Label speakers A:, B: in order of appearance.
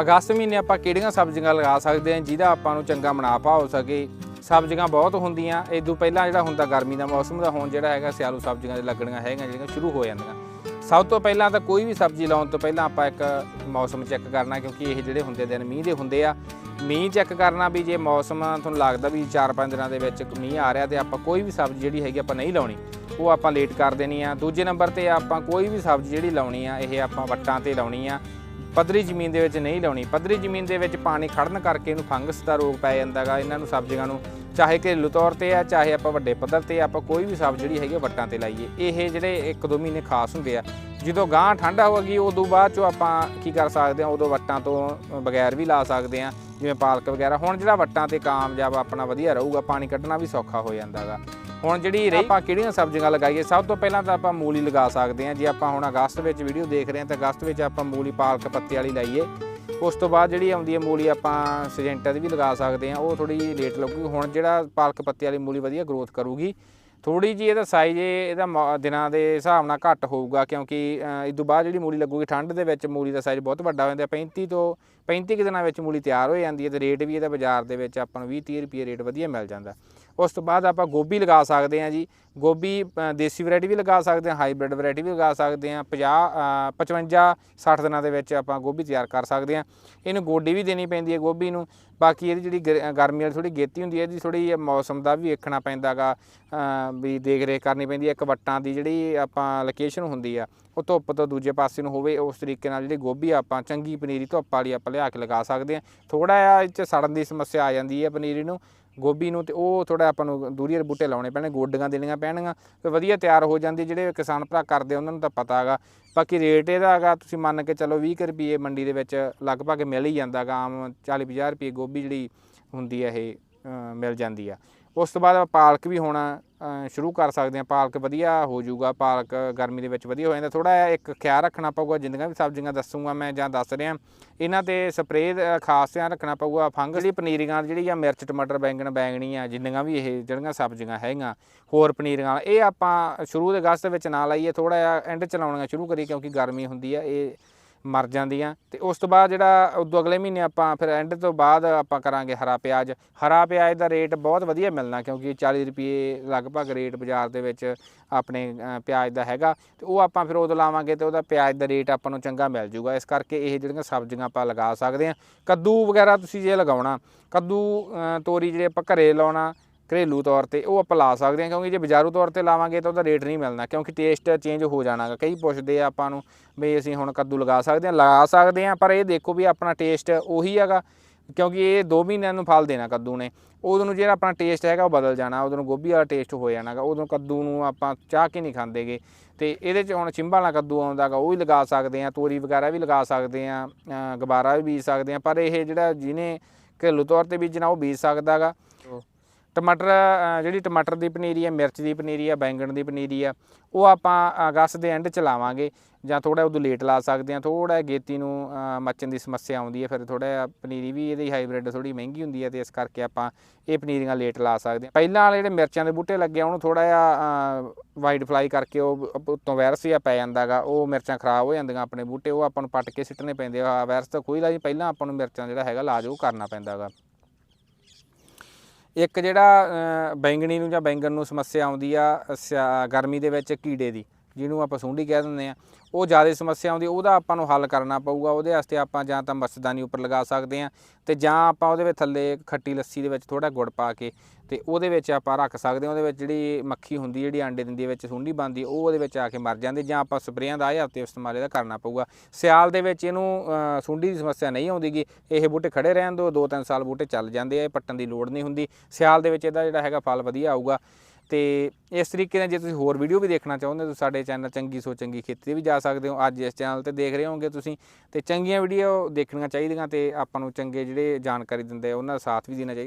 A: ਅਗਸਤ ਮਹੀਨੇ ਆਪਾਂ ਕਿਹੜੀਆਂ ਸਬਜ਼ੀਆਂ ਲਗਾ ਸਕਦੇ ਹਾਂ ਜਿਹਦਾ ਆਪਾਂ ਨੂੰ ਚੰਗਾ ਮੁਨਾਫਾ ਹੋ ਸਕੇ। ਸਬਜ਼ੀਆਂ ਬਹੁਤ ਹੁੰਦੀਆਂ, ਇਹ ਤੋਂ ਪਹਿਲਾਂ ਜਿਹੜਾ ਹੁੰਦਾ ਗਰਮੀ ਦਾ ਮੌਸਮ ਦਾ, ਹੁਣ ਜਿਹੜਾ ਹੈਗਾ ਸਿਆਲੂ ਸਬਜ਼ੀਆਂ ਦੇ ਲੱਗਣੀਆਂ ਹੈਗੀਆਂ ਜਿਹੜੀਆਂ ਸ਼ੁਰੂ ਹੋ ਜਾਂਦੀਆਂ। ਸਭ ਤੋਂ ਪਹਿਲਾਂ ਤਾਂ ਕੋਈ ਵੀ ਸਬਜ਼ੀ ਲਾਉਣ ਤੋਂ ਪਹਿਲਾਂ ਆਪਾਂ ਇੱਕ ਮੌਸਮ ਚੈੱਕ ਕਰਨਾ, ਕਿਉਂਕਿ ਇਹ ਜਿਹੜੇ ਹੁੰਦੇ ਦਿਨ ਮੀਂਹ ਦੇ ਹੁੰਦੇ ਆ। ਮੀਂਹ ਚੈੱਕ ਕਰਨਾ ਵੀ ਜੇ ਮੌਸਮ ਤੁਹਾਨੂੰ ਲੱਗਦਾ ਵੀ 4-5 ਦਿਨਾਂ ਦੇ ਵਿੱਚ ਮੀਂਹ ਆ ਰਿਹਾ ਤੇ ਆਪਾਂ ਕੋਈ ਵੀ ਸਬਜ਼ੀ ਜਿਹੜੀ ਹੈਗੀ ਆਪਾਂ ਨਹੀਂ ਲਾਉਣੀ, ਉਹ ਆਪਾਂ ਲੇਟ ਕਰ ਦੇਣੀ ਆ। ਦੂਜੇ ਨੰਬਰ ਤੇ ਆਪਾਂ ਕੋਈ ਵੀ ਸਬਜ਼ੀ ਜਿਹੜੀ ਲਾਉਣੀ ਆ, ਇਹ ਆਪਾਂ ਵੱਟਾਂ ਤੇ ਲਾਉਣੀ ਆ। ਪੱਧਰੀ ਜ਼ਮੀਨ ਦੇ ਵਿੱਚ ਨਹੀਂ ਲਾਉਣੀ। ਪੱਧਰੀ ਜ਼ਮੀਨ ਦੇ ਵਿੱਚ ਪਾਣੀ ਖੜਨ ਕਰਕੇ ਇਹਨੂੰ ਫੰਗਸ ਦਾ ਰੋਗ ਪੈ ਜਾਂਦਾਗਾ ਇਹਨਾਂ ਨੂੰ ਸਬਜ਼ੀਆਂ ਨੂੰ ਚਾਹੇ ਘਰੇਲੂ ਤੌਰ ਤੇ ਆ, ਚਾਹੇ ਆਪਾਂ ਵੱਡੇ ਪੱਧਰ ਤੇ ਆਪਾਂ ਕੋਈ ਵੀ ਸਬਜ਼ੀ ਜਿਹੜੀ ਹੈਗੀ ਆ ਵੱਟਾਂ ਤੇ ਲਾਈਏ। ਇਹ ਜਿਹੜੇ 1-2 ਮਹੀਨੇ ਖਾਸ ਹੁੰਦੇ ਆ। ਜਦੋਂ ਗਾਂ ਠੰਡਾ ਹੋਵੇਗੀ ਉਦੋਂ ਬਾਅਦ ਚੋਂ ਆਪਾਂ ਕੀ ਕਰ ਸਕਦੇ ਆ, ਉਦੋਂ ਵੱਟਾਂ ਤੋਂ ਬਗੈਰ ਵੀ ਲਾ ਸਕਦੇ ਆ। ਜਿਵੇਂ ਪਾਲਕ ਵਗੈਰਾ, ਹੁਣ ਜਿਹੜਾ ਵੱਟਾਂ ਤੇ ਕਾਮਯਾਬ ਆਪਣਾ ਵਧੀਆ ਰਹੂਗਾ, ਪਾਣੀ ਕੱਢਣਾ ਵੀ ਸੌਖਾ ਹੋ ਜਾਂਦਾਗਾ ਹੁਣ ਜਿਹੜੀ ਰਹੀ ਆਪਾਂ ਕਿਹੜੀਆਂ ਸਬਜ਼ੀਆਂ ਲਗਾਈਏ? ਸਭ ਤੋਂ ਪਹਿਲਾਂ ਤਾਂ ਆਪਾਂ ਮੂਲੀ ਲਗਾ ਸਕਦੇ ਹਾਂ। ਜੇ ਆਪਾਂ ਹੁਣ ਅਗਸਤ ਵਿੱਚ ਵੀਡੀਓ ਦੇਖ ਰਹੇ ਹਾਂ ਤਾਂ ਅਗਸਤ ਵਿੱਚ ਆਪਾਂ ਮੂਲੀ ਪਾਲਕ ਪੱਤੇ ਵਾਲੀ ਲਾਈਏ। ਉਸ ਤੋਂ ਬਾਅਦ ਜਿਹੜੀ ਆਉਂਦੀ ਹੈ ਮੂਲੀ ਆਪਾਂ ਸਜੈਂਟਾ ਦੀ ਵੀ ਲਗਾ ਸਕਦੇ ਹਾਂ। ਉਹ ਥੋੜੀ ਲੇਟ ਲੱਗੂਗੀ। ਹੁਣ ਜਿਹੜਾ ਪਾਲਕ ਪੱਤੇ ਵਾਲੀ ਮੂਲੀ ਵਧੀਆ ਗਰੋਥ ਕਰੂਗੀ। ਥੋੜੀ ਜੀ ਇਹਦਾ ਸਾਈਜ਼ ਇਹਦਾ ਮ- ਦਿਨਾਂ ਦੇ ਹਿਸਾਬ ਨਾਲ ਘੱਟ ਹੋਊਗਾ ਕਿਉਂਕਿ ਇਸ ਤੋਂ ਬਾਅਦ ਜਿਹੜੀ ਮੂਲੀ ਲੱਗੂਗੀ ਠੰਡ ਦੇ ਵਿੱਚ, ਮੂਲੀ ਦਾ ਸਾਈਜ਼ ਬਹੁਤ ਵੱਡਾ ਹੋ ਜਾਂਦਾ 35 ਤੋਂ 35 ਕੁ ਦਿਨਾਂ ਵਿੱਚ ਮੂਲੀ ਤਿਆਰ ਹੋ ਜਾਂਦੀ ਹੈ ਤੇ ਰੇਟ ਵੀ ਇਹਦਾ ਬਾਜ਼ਾਰ ਦੇ ਵਿੱਚ ਆਪਾਂ ਨੂੰ 20 30 ਰੁਪਏ ਰੇਟ ਵਧੀਆ ਮਿਲ ਜਾਂਦਾ। ਉਸ ਤੋਂ ਬਾਅਦ ਆਪਾਂ ਗੋਭੀ ਲਗਾ ਸਕਦੇ ਹਾਂ ਜੀ। ਗੋਭੀ ਦੇਸੀ ਵੈਰਾਈਟੀ ਵੀ ਲਗਾ ਸਕਦੇ ਹਾਂ ਹਾਈਬ੍ਰਿਡ ਵੈਰਾਈਟੀ ਵੀ ਲਗਾ ਸਕਦੇ ਹਾਂ 50 ਅ, 55 60 ਦਿਨਾਂ ਦੇ ਵਿੱਚ ਆਪਾਂ ਗੋਭੀ ਤਿਆਰ ਕਰ ਸਕਦੇ ਹਾਂ। ਇਹਨੂੰ ਗੋਡੀ ਵੀ ਦੇਣੀ ਪੈਂਦੀ ਹੈ ਗੋਭੀ ਨੂੰ। ਬਾਕੀ ਇਹਦੀ ਜਿਹੜੀ ਗਰ- ਗਰਮੀ ਵਾਲੀ ਥੋੜੀ ਗੇਤੀ ਹੁੰਦੀ ਹੈ ਇਹਦੀ ਥੋੜੀ ਮੌਸਮ ਦਾ ਵੀ ਵੇਖਣਾ ਪੈਂਦਾਗਾ ਵੀ ਦੇਖ ਰੇਖ ਕਰਨੀ ਪੈਂਦੀ ਹੈ। ਇੱਕ ਵੱਟਾਂ ਦੀ ਜਿਹੜੀ ਆਪਾਂ ਲੋਕੇਸ਼ਨ ਹੁੰਦੀ ਆ ਉਹ ਧੁੱਪ ਤੋਂ ਦੂਜੇ ਪਾਸੇ ਨੂੰ ਹੋਵੇ ਉਸ ਤਰੀਕੇ ਨਾਲ ਜਿਹੜੀ ਗੋਭੀ ਆਪਾਂ ਚੰਗੀ ਪਨੀਰੀ ਧੁੱਪ ਵਾਲੀ ਆਪਾਂ ਲਿਆ ਕੇ ਲਗਾ ਸਕਦੇ ਹਾਂ। ਥੋੜਾ ਜਿਹਾ ਇਹ 'ਚ ਸੜਨ ਦੀ ਸਮੱਸਿਆ ਆ ਜਾਂਦੀ ਹੈ ਪਨੀਰੀ ਨੂੰ। ਗੋਭੀ ਨੂੰ ਤੇ ਉਹ ਥੋੜਾ ਆਪਾਂ ਨੂੰ ਦੂਰੀਅਰ ਬੂਟੇ ਲਾਉਣੇ ਪੈਣੇ, ਗੋਡੀਆਂ ਦੇਣੀਆਂ ਪੈਣਗੀਆਂ ਤੇ ਵਧੀਆ ਤਿਆਰ ਹੋ ਜਾਂਦੀ ਜਿਹੜੇ ਕਿਸਾਨ ਭਰਾ ਕਰਦੇ ਉਹਨਾਂ ਨੂੰ ਤਾਂ ਪਤਾ ਹੈਗਾ। ਬਾਕੀ ਰੇਟ ਇਹਦਾ ਹੈਗਾ, ਤੁਸੀਂ ਮੰਨ ਕੇ ਚੱਲੋ 20 ਕੁ ਰੁਪਏ ਮੰਡੀ ਦੇ ਵਿੱਚ ਲਗਭਗ ਮਿਲ ਹੀ ਜਾਂਦਾ ਗਾ ਆਮ 40 50 ਰੁਪਏ ਗੋਭੀ ਜਿਹੜੀ ਹੁੰਦੀ ਹੈ ਇਹ ਮਿਲ ਜਾਂਦੀ ਆ। ਉਸ ਤੋਂ ਬਾਅਦ ਪਾਲਕ ਵੀ ਹੋਣਾ ਸ਼ੁਰੂ ਕਰ ਸਕਦੇ ਹਾਂ। ਪਾਲਕ ਵਧੀਆ ਹੋ ਜਾਊਗਾ, ਪਾਲਕ ਗਰਮੀ ਦੇ ਵਿੱਚ ਵਧੀਆ ਹੋ ਜਾਂਦਾ। ਥੋੜਾ ਜਿਹਾ ਇੱਕ ਖਿਆਲ ਰੱਖਣਾ ਪਊਗਾ, ਜਿੰਨੀਆਂ ਵੀ ਸਬਜ਼ੀਆਂ ਦੱਸੂਗਾ ਮੈਂ ਜਾਂ ਦੱਸ ਰਿਹਾ। ਇਹਨਾਂ ਤੇ ਸਪਰੇਅ ਖਾਸ ਧਿਆਨ ਰੱਖਣਾ ਪਊਗਾ। ਫੰਗਸ ਦੀ ਪਨੀਰੀਆਂ ਜਿਹੜੀ ਆ, ਮਿਰਚ, ਟਮਾਟਰ, ਬੈਂਗਣ ਬੈਂਗਣੀ ਆ ਜਿੰਨੀਆਂ ਵੀ ਇਹ ਜਿਹੜੀਆਂ ਸਬਜ਼ੀਆਂ ਹੈਗੀਆਂ, ਹੋਰ ਪਨੀਰੀਆਂ ਇਹ ਆਪਾਂ ਸ਼ੁਰੂ ਦੇ ਅਗਸਤ ਵਿੱਚ ਨਾ ਲਾਈਏ। ਥੋੜਾ ਜਿਹਾ ਐਂਡ ਚਲਾਉਣੀਆਂ ਸ਼ੁਰੂ ਕਰੀਏ, ਕਿਉਂਕਿ ਗਰਮੀ ਹੁੰਦੀ ਆ। ਇਹ ਮਰ ਜਾਂਦੀਆਂ। ਤੇ ਉਸ ਤੋਂ ਬਾਅਦ ਜਿਹੜਾ ਉਦੋਂ ਅਗਲੇ ਮਹੀਨੇ ਆਪਾਂ ਫਿਰ ਐਂਡ ਤੋਂ ਬਾਅਦ ਆਪਾਂ ਕਰਾਂਗੇ ਹਰਾ ਪਿਆਜ਼। ਹਰਾ ਪਿਆਜ਼ ਦਾ ਰੇਟ ਬਹੁਤ ਵਧੀਆ ਮਿਲਣਾ ਕਿਉਂਕਿ 40 ਰੁਪਏ ਲਗਭਗ ਰੇਟ ਬਾਜ਼ਾਰ ਦੇ ਵਿੱਚ ਆਪਣੇ ਪਿਆਜ਼ ਦਾ ਹੈਗਾ। ਤੇ ਉਹ ਆਪਾਂ ਫਿਰ ਉਦੋਂ ਲਾਵਾਂਗੇ ਤੇ ਉਹਦਾ ਪਿਆਜ਼ ਦਾ ਰੇਟ ਆਪਾਂ ਨੂੰ ਚੰਗਾ ਮਿਲ ਜੂਗਾ। ਇਸ ਕਰਕੇ ਇਹ ਜਿਹੜੀਆਂ ਸਬਜ਼ੀਆਂ ਆਪਾਂ ਲਗਾ ਸਕਦੇ ਹਾਂ। ਕੱਦੂ ਵਗੈਰਾ ਤੁਸੀਂ ਜੇ ਲਗਾਉਣਾ, ਕੱਦੂ ਤੋਰੀ ਜਿਹੜੇ ਆਪਾਂ ਘਰੇ ਲਾਉਣਾ ਘਰੇਲੂ ਤੌਰ ਤੇ ਉਹ ਆਪਾਂ ਲਾ ਸਕਦੇ ਹਾਂ ਕਿਉਂਕਿ ਜੇ ਬਾਜ਼ਾਰੂ ਤੌਰ ਤੇ ਲਾਵਾਂਗੇ ਤਾਂ ਉਹਦਾ ਰੇਟ ਨਹੀਂ ਮਿਲਣਾ ਕਿਉਂਕਿ ਟੇਸਟ ਚੇਂਜ ਹੋ ਜਾਣਾਗਾ। ਕਈ ਪੁੱਛਦੇ ਆ ਆਪਾਂ ਨੂੰ ਵੀ ਅਸੀਂ ਹੁਣ ਕੱਦੂ ਲਗਾ ਸਕਦੇ ਹਾਂ ਲਗਾ ਸਕਦੇ ਹਾਂ ਪਰ ਇਹ ਦੇਖੋ ਵੀ ਆਪਣਾ ਟੇਸਟ ਉਹੀ ਹੈਗਾ ਕਿਉਂਕਿ ਇਹ 2 ਮਹੀਨਿਆਂ ਨੂੰ ਫਲ ਦੇਣਾ ਕੱਦੂ ਨੇ। ਉਦੋਂ ਨੂੰ ਜਿਹੜਾ ਆਪਣਾ ਟੇਸਟ ਹੈਗਾ ਉਹ ਬਦਲ ਜਾਣਾ ਉਦੋਂ ਨੂੰ ਗੋਭੀ ਵਾਲਾ ਟੇਸਟ ਹੋ ਜਾਣਾਗਾ ਉਦੋਂ ਕੱਦੂ ਨੂੰ ਆਪਾਂ ਚਾਹ ਕੇ ਨਹੀਂ ਖਾਂਦੇਗੇ। ਤੇ ਇਹਦੇ ਚ ਹੁਣ ਚਿੰਬਾ ਵਾਲਾ ਕੱਦੂ ਆਉਂਦਾਗਾ ਉਹ ਵੀ ਲਗਾ ਸਕਦੇ ਆ ਤੋਰੀ ਵਗੈਰਾ ਵੀ ਲਗਾ ਸਕਦੇ ਆ ਅ, ਗਬਾਰਾ ਵੀ ਬੀਜ ਸਕਦੇ ਆ ਪਰ ਇਹ ਜਿਹੜਾ ਜਿਹਨੇ ਘਰੇਲੂ ਤੌਰ ਤੇ ਬੀਜਣਾ ਉਹ ਬੀਜ ਸਕਦਾਗਾ। ਟਮਾਟਰ ਜਿਹੜੀ ਟਮਾਟਰ ਦੀ ਪਨੀਰੀ ਹੈ, ਮਿਰਚ ਦੀ ਪਨੀਰੀ ਹੈ, ਬੈਂਗਣ ਦੀ ਪਨੀਰੀ ਆ ਉਹ ਆਪਾਂ ਅਗਸਤ ਦੇ ਐਂਡ ਚ ਲਾਵਾਂਗੇ ਜਾਂ ਥੋੜਾ ਉਦੋਂ ਲੇਟ ਲਾ ਸਕਦੇ ਆ ਥੋੜਾ ਗੇਤੀ ਨੂੰ ਮੱਚਣ ਦੀ ਸਮੱਸਿਆ ਆਉਂਦੀ ਹੈ, ਫਿਰ ਥੋੜਾ ਪਨੀਰੀ ਵੀ ਇਹਦੀ ਹਾਈਬ੍ਰਿਡ ਥੋੜੀ ਮਹਿੰਗੀ ਹੁੰਦੀ ਹੈ ਤੇ ਇਸ ਕਰਕੇ ਆਪਾਂ ਇਹ ਪਨੀਰੀਆਂ ਲੇਟ ਲਾ ਸਕਦੇ ਆ ਪਹਿਲਾਂ ਵਾਲੇ ਜਿਹੜੇ ਮਿਰਚਾਂ ਦੇ ਬੂਟੇ ਲੱਗੇ ਉਹਨੂੰ ਥੋੜਾ ਜਿਹਾ ਵਾਈਡ ਫਲਾਈ ਕਰਕੇ ਉਹ ਉੱਤੋਂ ਵਾਇਰਸ ਜਿਹਾ ਪੈ ਜਾਂਦਾਗਾ ਉਹ ਮਿਰਚਾਂ ਖਰਾਬ ਹੋ ਜਾਂਦੀਆਂ ਆਪਣੇ ਬੂਟੇ, ਉਹ ਆਪਾਂ ਨੂੰ ਪੱਟ ਕੇ ਸਿੱਟਣੇ ਪੈਂਦੇ ਆ। ਵਾਇਰਸ ਤਾਂ ਕੋਈ ਇਲਾਜ ਨਹੀਂ, ਪਹਿਲਾਂ ਆਪਾਂ ਨੂੰ ਮਿਰਚਾਂ ਜਿਹੜਾ ਹੈਗਾ, ਇਲਾਜ ਉਹ ਕਰਨਾ ਪੈਂਦਾਗਾ ਇੱਕ ਜਿਹੜਾ ਬੈਂਗਣੀ ਨੂੰ ਜਾਂ ਬੈਂਗਣ ਨੂੰ ਸਮੱਸਿਆ ਆਉਂਦੀ ਆ ਸਿਆ- ਗਰਮੀ ਦੇ ਵਿੱਚ ਕੀੜੇ ਦੀ। ਜਿਹਨੂੰ ਆਪਾਂ ਸੁੰਡੀ ਕਹਿ ਦਿੰਦੇ ਆ ਉਹ ਜ਼ਿਆਦਾ ਸਮੱਸਿਆ ਆਉਂਦੀ, ਉਹਦਾ ਆਪਾਂ ਨੂੰ ਹੱਲ ਕਰਨਾ ਪਊਗਾ, ਉਹਦੇ ਵਾਸਤੇ ਆਪਾਂ ਜਾਂ ਤਾਂ ਮਸਦਾਨੀ ਉੱਪਰ ਲਗਾ ਸਕਦੇ ਆ ਤੇ ਜਾਂ ਆਪਾਂ ਉਹਦੇ ਵਿੱਚ ਥੱਲੇ ਖੱਟੀ ਲੱਸੀ ਦੇ ਵਿੱਚ ਥੋੜਾ ਗੁੜ ਪਾ ਕੇ ਤੇ ਉਹਦੇ ਵਿੱਚ ਆਪਾਂ ਰੱਖ ਸਕਦੇ ਹਾਂ, ਉਹਦੇ ਵਿੱਚ ਜਿਹੜੀ ਮੱਖੀ ਹੁੰਦੀ, ਜਿਹੜੀ ਆਂਡੇ ਦਿੰਦੀ ਵਿੱਚ ਸੁੰਡੀ ਬਣਦੀ, ਉਹ ਉਹਦੇ ਵਿੱਚ ਆ ਕੇ ਮਰ ਜਾਂਦੀ ਜਾਂ ਆਪਾਂ ਸਪਰੇਆਂ ਦਾ ਇਹ ਹਫ਼ਤੇ ਇਸਤੇਮਾਲ ਇਹਦਾ ਕਰਨਾ ਪਊਗਾ। ਸਿਆਲ ਦੇ ਵਿੱਚ ਇਹਨੂੰ ਸੁੰਡੀ ਦੀ ਸਮੱਸਿਆ ਨਹੀਂ ਆਉਂਦੀਗੀ, ਇਹ ਬੂਟੇ ਖੜੇ ਰਹਿਣ ਦੋ ਦੋ ਤਿੰਨ ਸਾਲ ਬੂਟੇ ਚੱਲ ਜਾਂਦੇ ਆ, ਇਹ ਪੱਟਣ ਦੀ ਲੋੜ ਨਹੀਂ ਹੁੰਦੀ। ਸਿਆਲ ਦੇ ਵਿੱਚ ਇਹਦਾ ਜਿਹੜਾ ਹੈਗਾ ਫਲ ਵਧੀਆ ਆਊਗਾ। ਤੇ ਇਸ ਤਰੀਕੇ ਨਾਲ ਜੇ ਤੁਸੀਂ ਹੋਰ ਵੀਡੀਓ ਵੀ ਦੇਖਣਾ ਚਾਹੁੰਦੇ ਹੋ, ਤਾਂ ਸਾਡੇ ਚੈਨਲ ਚੰਗੀ ਸੋ ਚੰਗੀ ਖੇਤੀ ਵੀ ਜਾ ਸਕਦੇ ਹੋ। ਅੱਜ ਇਸ ਚੈਨਲ ਤੇ ਦੇਖ ਰਹੇ ਹੋਗੇ ਤੁਸੀਂ ਤੇ ਚੰਗੀਆਂ ਵੀਡੀਓ ਦੇਖਣੀਆਂ ਚਾਹੀਦੀਆਂ ਤੇ ਆਪਾਂ ਨੂੰ ਚੰਗੇ ਜਿਹੜੇ ਜਾਣਕਾਰੀ ਦਿੰਦੇ ਆ, ਉਹਨਾਂ ਦਾ ਸਾਥ ਵੀ ਦੇਣਾ ਚਾਹੀਦਾ।